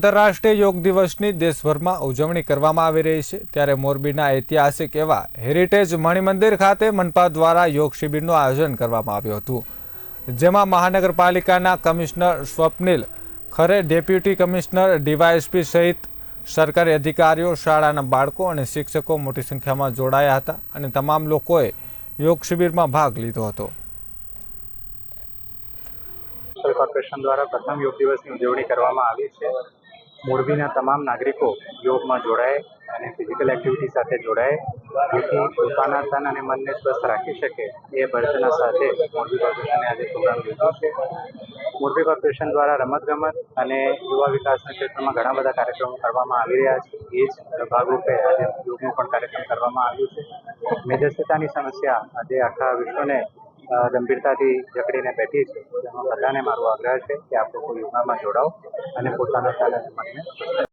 આંતરરાષ્ટ્રીય યોગ દિવસની દેશભરમાં ઉજવણી કરવામાં આવી રહી છે. ત્યારે મોરબીના ઐતિહાસિક એવા હેરિટેજ મણિમંદિર ખાતે મનપા દ્વારા યોગ શિબિરનું આયોજન કરવામાં આવ્યું હતું. જેમાં મહાનગરપાલિકાના કમિશનર સ્વપ્નિલ ખરે ડેપ્યુટી કમિશનર, ડીવાયએસપી સહિત સરકારી અધિકારીઓ, શાળાના બાળકો અને શિક્ષકો મોટી સંખ્યામાં જોડાયા હતા અને તમામ લોકોએ યોગ શિબિરમાં ભાગ લીધો હતો. કોર્પોરેશન દ્વારા પ્રથમ યોગ દિવસની ઉજવણી કરવામાં આવી છે. મોરબીના તમામ નાગરિકો યોગમાં જોડાય અને ફિઝિકલ એક્ટિવિટી સાથે જોડાય, જેથી પોતાના તન અને મનને સ્વસ્થ રાખી શકે એ બળતના સાથે મોરબી કોર્પોરેશને આજે પ્રોગ્રામ લીધો છે. મોરબી કોર્પોરેશન દ્વારા રમતગમત અને યુવા વિકાસના ક્ષેત્રમાં ઘણા બધા કાર્યક્રમો કરવામાં આવી રહ્યા છે. એ જ ભાગરૂપે આજે યોગનું પણ કાર્યક્રમ કરવામાં આવ્યું છે. મેદસ્વીતાની સમસ્યા આજે આખા વિશ્વને ગંભીરતાથી જકડીને બેઠી છે. તેમાં બધાને મારો આગ્રહ છે કે આપ લોકો યોગામાં જોડાઓ અને પોતાના સ્વસ્થ